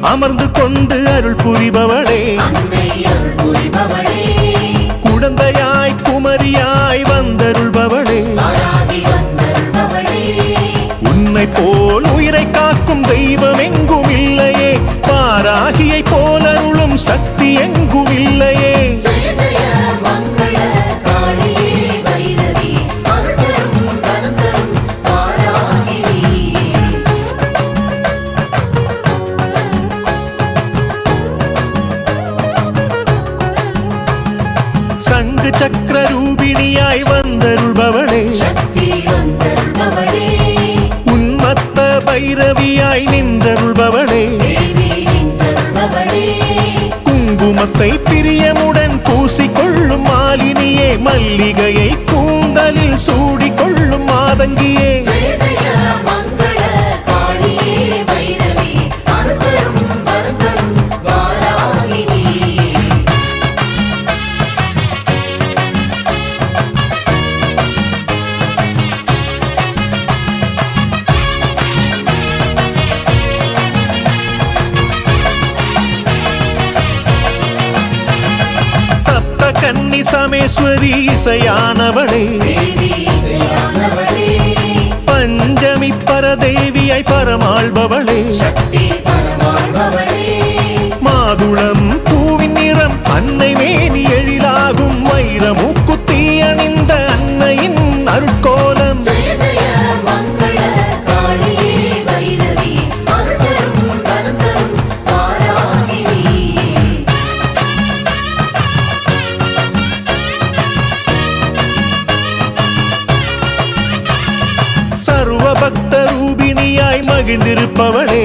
அமர்ந்து கொண்டு அருள் புரிபவளே. குழந்தையாய் குமரியாய் வந்தருள்பவளே. உன்னை போல் உயிரை காக்கும் தெய்வம் எங்கும் இல்லையே. பாராகியை போல அருளும் சக்தி எங்கும் இல்லையே. சங்கு சக்கர ரூபிணியாய் வந்தருள்பவளே உன்மத்த பைரவியாய் நின்றருள்பவளே குங்குமத்தை பிரியமுடன் பூசிக்கொள்ளும் மாலினியே மல்லிகையை கூந்தலில் சூடிக்கொள்ளும் மாதங்கியே. தேவி இசையானவளே. பஞ்சமி பரதேவியாய் பரமாள்பவளே பக்த ரூபிணியாய் மகிழ்ந்திருப்பவளே.